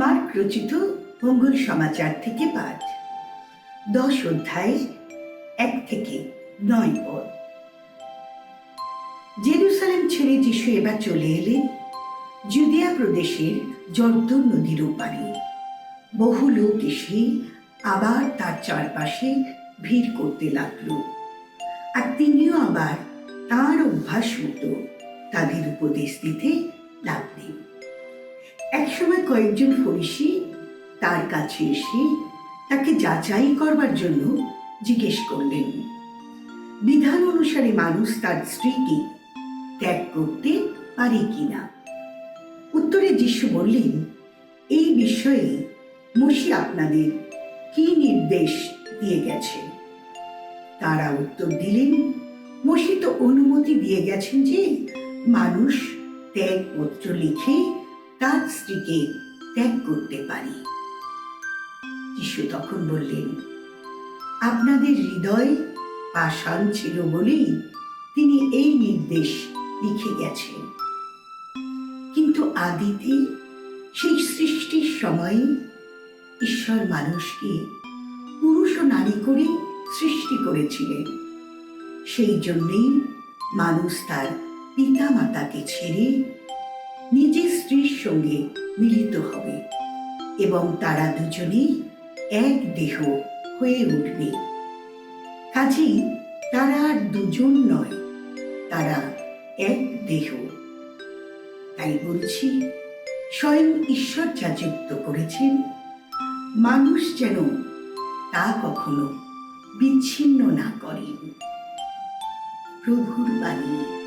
Mark রচিত মঙ্গল সমাচার থেকে পাঠ। দশ অধ্যায়, এক থেকে নয় পদ। জেরুসালেম ছেড়ে যিশু এবার চলে এলেন জুদিয়া প্রদেশের জর্দন নদীর ওপারে। বহু লোক এসে আবার তার চারপাশে ভিড় করতে লাগল আর তিনিও আবার তার অভ্যাস মতো তাদের উপদেশ দিতে একসময় কয়েকজন ফরিসি তার কাছে এসে তাকে যাচাই করবার জন্য জিজ্ঞেস করলেন। বিধান অনুসারে মানুষ তার স্ত্রীকে ত্যাগ করতে পারে কিনা? উত্তরে যিশু বললেন, এই বিষয়ে মসি আপনাদের কি নির্দেশ দিয়ে গেছে? তারা উত্তর দিলেন মসি তো অনুমতি দিয়ে গেছেন যে মানুষ ত্যাগপত্র লিখে তার স্ত্রীকে ত্যাগ করতে পারি। যিশু তখন বললেন, আপনাদের হৃদয় পাষাণ ছিল বলেই তিনি এই নির্দেশ লিখে গেছেন। কিন্তু আদিতে সেই সৃষ্টির সময় ঈশ্বর মানুষকে পুরুষ ও নারী করে সৃষ্টি করেছিলেন। সেই জন্যেই মানুষ তার পিতা মাতাকে ছেড়ে সঙ্গে মিলিত হবে এবং তারা দুজনেই এক দেহ হয়ে উঠবে। কাজেই তারা আর দুজন নয়, তারা এক দেহ। তাই বলছি, স্বয়ং ঈশ্বর যা যুক্ত করেছেন, মানুষ যেন তা কখনো বিচ্ছিন্ন না করেন। প্রভুর বাণী।